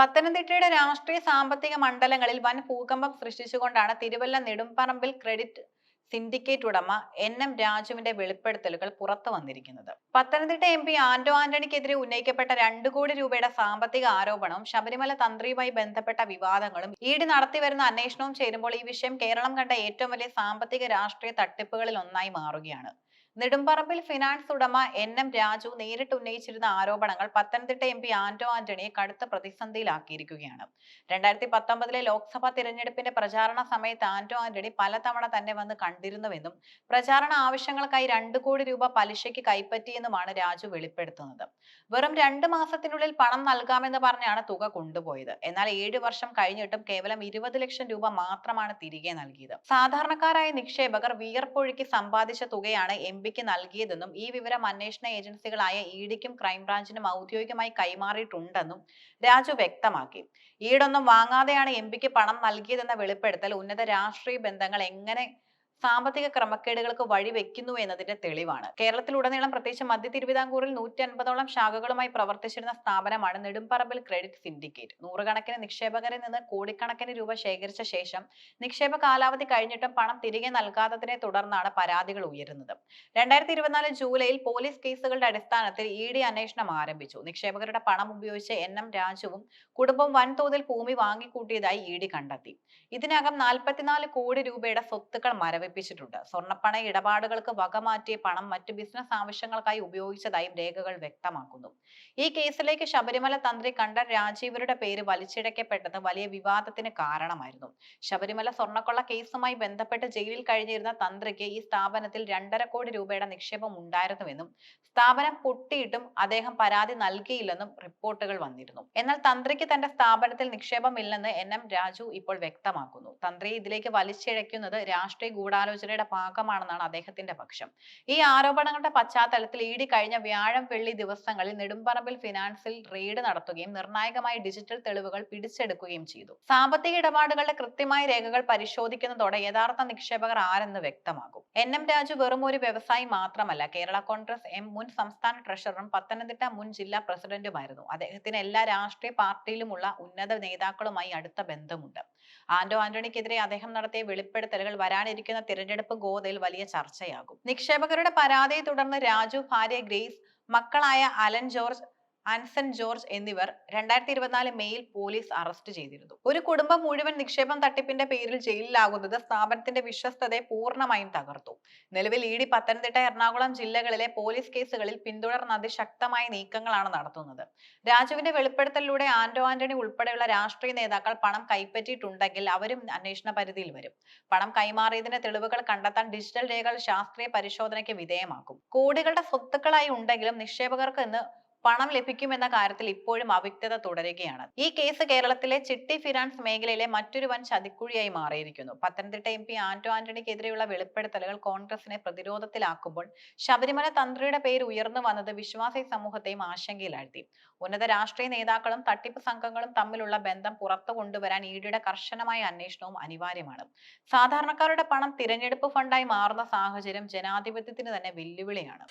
പത്തനംതിട്ടയുടെ രാഷ്ട്രീയ സാമ്പത്തിക മണ്ഡലങ്ങളിൽ വൻ ഭൂകമ്പം സൃഷ്ടിച്ചുകൊണ്ടാണ് തിരുവല്ല നെടുമ്പറമ്പിൽ ക്രെഡിറ്റ് സിൻഡിക്കേറ്റ് ഉടമ എൻ എം രാജുവിന്റെ വെളിപ്പെടുത്തലുകൾ പുറത്തു വന്നിരിക്കുന്നത്. പത്തനംതിട്ട എം പി ആന്റോ ആന്റണിക്കെതിരെ ഉന്നയിക്കപ്പെട്ട രണ്ടു കോടി രൂപയുടെ സാമ്പത്തിക ആരോപണവും ശബരിമല തന്ത്രിയുമായി ബന്ധപ്പെട്ട വിവാദങ്ങളും ഈടി നടത്തിവരുന്ന അന്വേഷണവും ചേരുമ്പോൾ ഈ വിഷയം കേരളം കണ്ട ഏറ്റവും വലിയ സാമ്പത്തിക രാഷ്ട്രീയ തട്ടിപ്പുകളിൽ ഒന്നായി മാറുകയാണ്. നെടുമ്പറമ്പിൽ ഫിനാൻസ് ഉടമ എൻ എം രാജു നേരിട്ട് ഉന്നയിച്ചിരുന്ന ആരോപണങ്ങൾ പത്തനംതിട്ട എം പി ആന്റോ ആന്റണിയെ കടുത്ത പ്രതിസന്ധിയിലാക്കിയിരിക്കുകയാണ്. രണ്ടായിരത്തി പത്തൊമ്പതിലെ ലോക്സഭാ തിരഞ്ഞെടുപ്പിന്റെ പ്രചാരണ സമയത്ത് ആന്റോ ആന്റണി പലതവണ തന്നെ വന്ന് കണ്ടിരുന്നുവെന്നും പ്രചാരണ ആവശ്യങ്ങൾക്കായി രണ്ട് കോടി രൂപ പലിശയ്ക്ക് കൈപ്പറ്റിയെന്നുമാണ് രാജു വെളിപ്പെടുത്തുന്നത്. വെറും രണ്ട് മാസത്തിനുള്ളിൽ പണം നൽകാമെന്ന് പറഞ്ഞാണ് തുക കൊണ്ടുപോയത്. എന്നാൽ ഏഴ് വർഷം കഴിഞ്ഞിട്ടും കേവലം ഇരുപത് ലക്ഷം രൂപ മാത്രമാണ് തിരികെ നൽകിയത്. സാധാരണക്കാരായ നിക്ഷേപകർ വിയർപ്പൊഴുക്കി സമ്പാദിച്ച തുകയാണ് എം പിക്ക് നൽകിയതെന്നും ഈ വിവരം അന്വേഷണ ഏജൻസികളായ ഇ ഡിക്കും ക്രൈംബ്രാഞ്ചിനും ഔദ്യോഗികമായി കൈമാറിയിട്ടുണ്ടെന്നും രാജു വ്യക്തമാക്കി. ഈടൊന്നും വാങ്ങാതെയാണ് എം പിക്ക് പണം നൽകിയതെന്ന വെളിപ്പെടുത്തൽ ഉന്നത രാഷ്ട്രീയ ബന്ധങ്ങൾ എങ്ങനെ സാമ്പത്തിക ക്രമക്കേടുകൾക്ക് വഴിവെക്കുന്നു എന്നതിന്റെ തെളിവാണ്. കേരളത്തിലുടനീളം പ്രത്യേകിച്ച് മധ്യ തിരുവിതാംകൂറിൽ നൂറ്റി അൻപതോളം ശാഖകളുമായി പ്രവർത്തിച്ചിരുന്ന സ്ഥാപനമാണ് നെടുമ്പറമ്പിൽ ക്രെഡിറ്റ് സിൻഡിക്കേറ്റ്. നൂറുകണക്കിന് നിക്ഷേപകരിൽ നിന്ന് കോടിക്കണക്കിന് രൂപ ശേഖരിച്ച ശേഷം നിക്ഷേപ കാലാവധി കഴിഞ്ഞിട്ടും പണം തിരികെ നൽകാത്തതിനെ തുടർന്നാണ് പരാതികൾ ഉയരുന്നത്. രണ്ടായിരത്തി ഇരുപത്തിനാല് ജൂലൈയിൽ പോലീസ് കേസുകളുടെ അടിസ്ഥാനത്തിൽ ഇ ഡി അന്വേഷണം ആരംഭിച്ചു. നിക്ഷേപകരുടെ പണം ഉപയോഗിച്ച് എൻ എം രാജുവും കുടുംബം വൻതോതിൽ ഭൂമി വാങ്ങിക്കൂട്ടിയതായി ഇ ഡി കണ്ടെത്തി. ഇതിനകം നാൽപ്പത്തിനാല് കോടി രൂപയുടെ സ്വത്തുക്കൾ മരവിപ്പിച്ചിട്ടുണ്ട് സ്വർണപ്പണ ഇടപാടുകൾക്ക് വകമാറ്റിയ പണം മറ്റ് ബിസിനസ് ആവശ്യങ്ങൾക്കായി ഉപയോഗിച്ചതായും രേഖകൾ വ്യക്തമാക്കുന്നു. ഈ കേസിലേക്ക് ശബരിമല തന്ത്രി കണ്ടൻ രാജീവരുടെ പേര് വലിച്ചിഴക്കപ്പെട്ടത് വലിയ വിവാദത്തിന് കാരണമായിരുന്നു. ശബരിമല സ്വർണക്കൊള്ള കേസുമായി ബന്ധപ്പെട്ട് ജയിലിൽ കഴിഞ്ഞിരുന്ന തന്ത്രിക്ക് ഈ സ്ഥാപനത്തിൽ രണ്ടര കോടി രൂപയുടെ നിക്ഷേപം ഉണ്ടായിരുന്നുവെന്നും സ്ഥാപനം പൊട്ടിയിട്ടും അദ്ദേഹം പരാതി നൽകിയില്ലെന്നും റിപ്പോർട്ടുകൾ വന്നിരുന്നു. എന്നാൽ തന്ത്രിക്ക് തന്റെ സ്ഥാപനത്തിൽ നിക്ഷേപമില്ലെന്ന് എൻ എം രാജു ഇപ്പോൾ വ്യക്തമാക്കുന്നു. തന്ത്രി ഇതിലേക്ക് വലിച്ചിഴയ്ക്കുന്നത് രാഷ്ട്രീയ ഗൂഢാലോചനയുടെ ഭാഗമാണെന്നാണ് അദ്ദേഹത്തിന്റെ പക്ഷം. ഈ ആരോപണങ്ങളുടെ പശ്ചാത്തലത്തിൽ ഇ ഡി കഴിഞ്ഞ വ്യാഴം വെള്ളി ദിവസങ്ങളിൽ നെടുമ്പറമ്പിൽ ഫിനാൻസിൽ റെയ്ഡ് നടത്തുകയും നിർണായകമായ ഡിജിറ്റൽ തെളിവുകൾ പിടിച്ചെടുക്കുകയും ചെയ്തു. സാമ്പത്തിക ഇടപാടുകളുടെ കൃത്യമായ രേഖകൾ പരിശോധിക്കുന്നതോടെ യഥാർത്ഥ നിക്ഷേപകർ ആരെന്ന് വ്യക്തമാകും. എൻ. എം. രാജു വെറും ഒരു വ്യവസായി മാത്രമല്ല കേരള കോൺഗ്രസ് എം മുൻ സംസ്ഥാന ട്രഷററും പത്തനംതിട്ട മുൻ ജില്ലാ പ്രസിഡന്റുമായിരുന്നു. അദ്ദേഹത്തിന് എല്ലാ രാഷ്ട്രീയ പാർട്ടിയിലുമുള്ള ഉന്നത നേതാക്കളുമായി അടുത്ത ബന്ധമുണ്ട്. ആന്റോ ആന്റണിക്കെതിരെ അദ്ദേഹം നടത്തിയ വെളിപ്പെടുത്തലുകൾ വരാനിരിക്കുന്ന തിരഞ്ഞെടുപ്പ് ഗോതയിൽ വലിയ ചർച്ചയാകും. നിക്ഷേപകരുടെ പരാതിയെ തുടർന്ന് രാജു ഭാര്യ ഗ്രേസ് മക്കളായ അലൻ ജോർജ് ആൻസൺ ജോർജ് എന്നിവർ രണ്ടായിരത്തി ഇരുപത്തിനാല് മെയിൽ പോലീസ് അറസ്റ്റ് ചെയ്തിരുന്നു. ഒരു കുടുംബം മുഴുവൻ നിക്ഷേപം തട്ടിപ്പിന്റെ പേരിൽ ജയിലിലാകുന്നത് സ്ഥാപനത്തിന്റെ വിശ്വസ്തതയെ പൂർണമായും തകർത്തു. നിലവിൽ ഇ ഡി പത്തനംതിട്ട എറണാകുളം ജില്ലകളിലെ പോലീസ് കേസുകളിൽ പിന്തുടർന്ന് അതിശക്തമായ നീക്കങ്ങളാണ് നടത്തുന്നത്. രാജുവിന്റെ വെളിപ്പെടുത്തലിലൂടെ ആന്റോ ആന്റണി ഉൾപ്പെടെയുള്ള രാഷ്ട്രീയ നേതാക്കൾ പണം കൈപ്പറ്റിയിട്ടുണ്ടെങ്കിൽ അവരും അന്വേഷണ പരിധിയിൽ വരും. പണം കൈമാറിയതിന്റെ തെളിവുകൾ കണ്ടെത്താൻ ഡിജിറ്റൽ രേഖകൾ ശാസ്ത്രീയ പരിശോധനയ്ക്ക് വിധേയമാക്കും. കോടികളുടെ സ്വത്തുക്കളായി ഉണ്ടെങ്കിലും നിക്ഷേപകർക്ക് ഇന്ന് പണം ലഭിക്കുമെന്ന കാര്യത്തിൽ ഇപ്പോഴും അവ്യക്തത തുടരുകയാണ്. ഈ കേസ് കേരളത്തിലെ ചിട്ടി ഫിനാൻസ് മേഖലയിലെ മറ്റൊരു വൻ ചതിക്കുഴിയായി മാറിയിരിക്കുന്നു. പത്തനംതിട്ട എം പി ആന്റോ ആന്റണിക്കെതിരെയുള്ള വെളിപ്പെടുത്തലുകൾ കോൺഗ്രസിനെ പ്രതിരോധത്തിലാക്കുമ്പോൾ ശബരിമല തന്ത്രിയുടെ പേര് ഉയർന്നു വന്നത് വിശ്വാസി സമൂഹത്തെയും ആശങ്കയിലാഴ്ത്തി. ഉന്നത രാഷ്ട്രീയ നേതാക്കളും തട്ടിപ്പ് സംഘങ്ങളും തമ്മിലുള്ള ബന്ധം പുറത്തു കൊണ്ടുവരാൻ ഇഡിയുടെ കർശനമായ അന്വേഷണവും അനിവാര്യമാണ്. സാധാരണക്കാരുടെ പണം തിരഞ്ഞെടുപ്പ് ഫണ്ടായി മാറുന്ന സാഹചര്യം ജനാധിപത്യത്തിന് തന്നെ വെല്ലുവിളിയാണ്.